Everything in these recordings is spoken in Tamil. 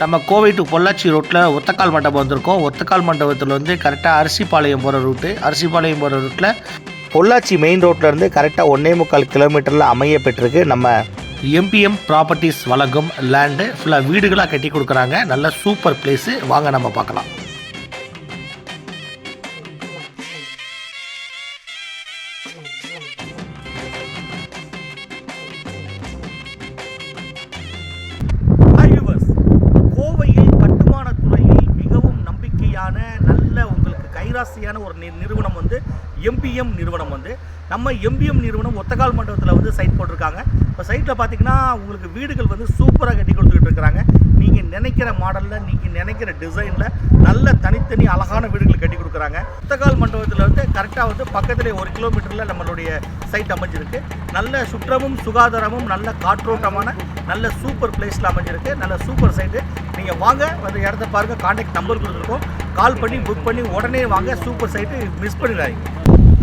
நம்ம கோவை டு பொள்ளாச்சி ரோட்டில் ஒத்தக்கால் மண்டபம் வந்திருக்கோம். ஒத்தக்கால் மண்டபத்தில் வந்து கரெக்டாக அரிசிபாளையம் போகிற ரூட்டு அரிசிபாளையம் போகிற ரூட்டில் பொள்ளாச்சி மெயின் ரோட்லேருந்து கரெக்டாக ஒன்றே முக்கால் கிலோமீட்டரில் அமைய பெற்றிருக்கு. நம்ம எம்பிஎம் ப்ராப்பர்ட்டிஸ் வழங்கும் லேண்டு ஃபுல்லாக வீடுகளாக கட்டி கொடுக்குறாங்க. நல்ல சூப்பர் பிளேஸு வாங்க நம்ம பார்க்கலாம். ஹாய் உங்களுக்கு ஒரு நிறுவனம் வந்து எம்பிஎம் நிறுவனம் வந்து. நம்ம எம்பிஎம் நிறுவனம் ஒத்தகால் மண்டபத்தில் வந்து சைட் போட்டிருக்காங்க. இப்போ சைட்டில் பார்த்தீங்கன்னா உங்களுக்கு வீடுகள் வந்து சூப்பராக நீங்கள் நினைக்கிற மாடலில் நீங்கள் நினைக்கிற டிசைனில் நல்ல தனித்தனி அழகான வீடுகள் கட்டி கொடுக்குறாங்க. புத்தகால் மண்டபத்தில் வந்து கரெக்டாக வந்து பக்கத்திலே ஒரு கிலோமீட்டரில் நம்மளுடைய சைட் அமைஞ்சிருக்கு. நல்ல சுற்றமும் சுகாதாரமும் நல்ல காற்றோட்டமான நல்ல சூப்பர் பிளேஸில் அமைஞ்சிருக்கு. நல்ல சூப்பர் சைட்டு நீங்கள் வாங்க அந்த இடத்த பாருங்கள் கான்டாக்ட் நம்பர் கொடுத்துருக்கோம். கால் பண்ணி புக் பண்ணி உடனே வாங்க. சூப்பர் சைட்டு மிஸ் பண்ணிடாதீங்க.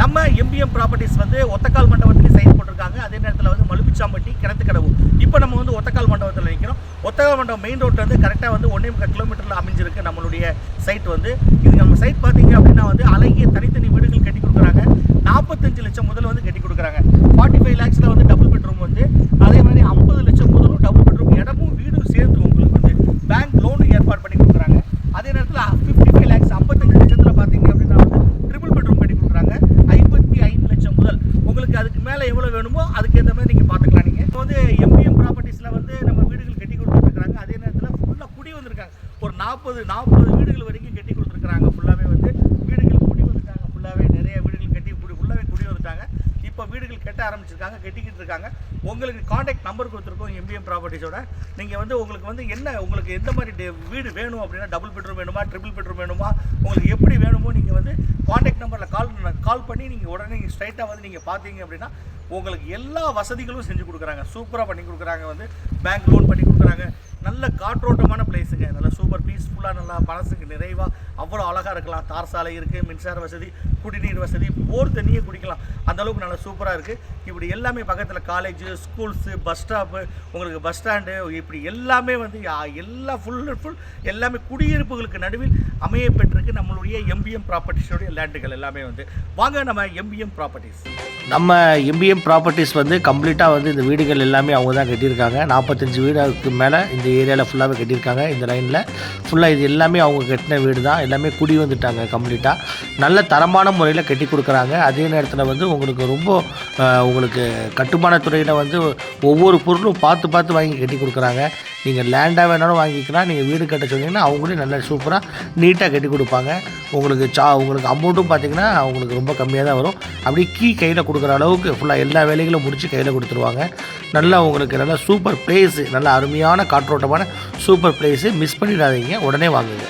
நம்ம எம்பிஎம் ப்ராப்பர்ட்டிஸ் வந்து ஒத்தக்கால் மண்டபத்துலேயும் சைன் போட்டிருக்காங்க அதே நேரத்தில் வந்து மலுமிச்சாம்பட்டி கிணத்துக்கடவு. இப்போ நம்ம வந்து ஒத்தக்கால் மண்டபத்தில் நிற்கிறோம் ஒத்தக்கால் மண்டபம் மெயின் ரோட்டில் வந்து கரெக்டாக வந்து ஒன்றே முக்கால் கிலோமீட்டரில் அமைஞ்சிருக்கு நம்மளுடைய சைட் வந்து. இது நம்ம சைட் பார்த்தீங்க அப்படின்னா வந்து அழகிய தனித்தனி வீடு கட்டி கொடுக்குறாங்க நாற்பத்தஞ்சு லட்சம் முதல்ல வந்து கட்டி கொடுக்குறாங்க ஃபார்ட்டி ஃபைவ் லேக்ஸில் வந்து டபுள் பெட்ரூம் வந்து அதே மாதிரி ஐம்பது லட்சம் முதலும் டபுள் பெட்ரூம் இடமும் வீடும் சேர்ந்து உங்களுக்கு வந்து பேங்க் லோனு ஏற்பாடு பண்ணி கொடுக்குறாங்க அதே நேரத்தில் ஃபிஃப்டி ஃபைவ் லேக்ஸ் ஐம்பத்தஞ்சு லட்சத்தில் பார்த்தீங்க அப்படின்னா வந்து ட்ரிபிள் பெட்ரூம் கட்டி கொடுக்குறாங்க ஐம்பத்தி ஐந்து லட்சம் முதல் உங்களுக்கு அதுக்கு மேலே எவ்வளோ வேணுமோ அதுக்கேற்ற மாதிரி நீங்கள் பார்த்துக்கலாம் நீங்கள் இப்போ வந்து எம்பிஎம் ப்ராப்பர்ட்டிஸில் வந்து நம்ம வீடுகள் கட்டி கொடுத்துருக்காங்க. அதே நேரத்தில் ஃபுல்லாக குடி வந்திருக்காங்க. ஒரு நாற்பது நாற்பது வீடுகள் வரைக்கும் கட்டி கொடுத்துருக்குறாங்க ஃபுல்லாகவே வந்து வீடுகள் குடி வந்துட்டாங்க ஃபுல்லாகவே நிறைய வீடுகள் கட்டி குடி ஃபுல்லாகவே குடி வந்துட்டாங்க. இப்போ வீடுகள் கட்ட ஆரம்பிச்சிருக்காங்க கட்டிக்கிட்டு இருக்காங்க. உங்களுக்கு காண்டாக்ட் நம்பர் கொடுத்துருக்கோம் எம்பிஎம் ப்ராப்பர்ட்டிஸோட நீங்கள் வந்து உங்களுக்கு வந்து என்ன உங்களுக்கு எந்த மாதிரி டே- வீடு வேணும் அப்படின்னா டபுள் பெட்ரூம் வேணுமா ட்ரிபிள் பெட்ரூம் வேணுமா உங்களுக்கு எப்படி வேணுமோ நீங்கள் வந்து காண்டாக்ட் நம்பரில் கால் கால் பண்ணி நீங்கள் உடனே நீங்கள் ஸ்ட்ரைட்டாக வந்து நீங்கள் பார்த்தீங்க அப்படின்னா உங்களுக்கு எல்லா வசதிகளும் செஞ்சு கொடுக்குறாங்க. சூப்பராக பண்ணி கொடுக்குறாங்க வந்து. பேங்க் லோன் பண்ணி கொடுக்குறாங்க நல்ல காற்றோட்டமான பிளேஸுங்க நல்ல சூப்பர் பீஸ்ஃபுல்லாக நல்லா மனசுக்கு நிறைவாக அவ்வளோ அழகாக இருக்கலாம். தார் சாலை இருக்குது மின்சார வசதி குடிநீர் வசதி போர் தண்ணியே குடிக்கலாம். அந்தளவுக்கு நல்லா சூப்பராக இருக்குது இப்படி எல்லாமே பக்கத்தில் காலேஜு ஸ்கூல்ஸு பஸ் ஸ்டாப்பு உங்களுக்கு பஸ் ஸ்டாண்டு இப்படி எல்லாமே வந்து எல்லா ஃபுல் அண்ட் ஃபுல் எல்லாமே குடியிருப்புகளுக்கு நடுவில் அமைய பெற்றிருக்கு நம்மளுடைய எம்பிஎம் ப்ராப்பர்ட்டிஸோடைய லேண்டுகள் எல்லாமே வந்து. வாங்க நம்ம எம்பிஎம் ப்ராப்பர்ட்டிஸ் நம்ம எம்பிஎம் ப்ராப்பர்ட்டிஸ் வந்து கம்ப்ளீட்டாக வந்து இந்த வீடுகள் எல்லாமே அவங்க தான் கட்டியிருக்காங்க. நாற்பத்தஞ்சு வீடுக்கு மேலே இந்த ஏரியாவில் ஃபுல்லாகவே கட்டியிருக்காங்க. இந்த லைனில் ஃபுல்லாக இது எல்லாமே அவங்க கட்டின வீடு தான் எல்லாமே குடி வந்துட்டாங்க கம்ப்ளீட்டாக நல்ல தரமான முறையில் கட்டி கொடுக்குறாங்க. அதே நேரத்தில் வந்து உங்களுக்கு ரொம்ப உங்களுக்கு கட்டுமான துறையில் வந்து ஒவ்வொரு பொருளும் பார்த்து பார்த்து வாங்கி கட்டி கொடுக்குறாங்க. நீங்கள் லேண்டாக வேணாலும் வாங்கிக்கலாம். நீங்கள் வீடு கட்ட சொன்னீங்கன்னா அவங்களே நல்லா சூப்பராக நீட்டாக கட்டி கொடுப்பாங்க. உங்களுக்கு சா உங்களுக்கு அமௌண்ட்டும் பார்த்தீங்கன்னா உங்களுக்கு ரொம்ப கம்மியாக தான் வரும். அப்படியே கீ கையில் கொடுக்குற அளவுக்கு ஃபுல்லாக எல்லா வேலைகளும் முடித்து கையில் கொடுத்துருவாங்க. நல்லா உங்களுக்கு நல்லா சூப்பர் பிளேஸு நல்ல அருமையான காற்றோட்டமான சூப்பர் பிளேஸு மிஸ் பண்ணிடாதீங்க. உடனே வாங்குங்க.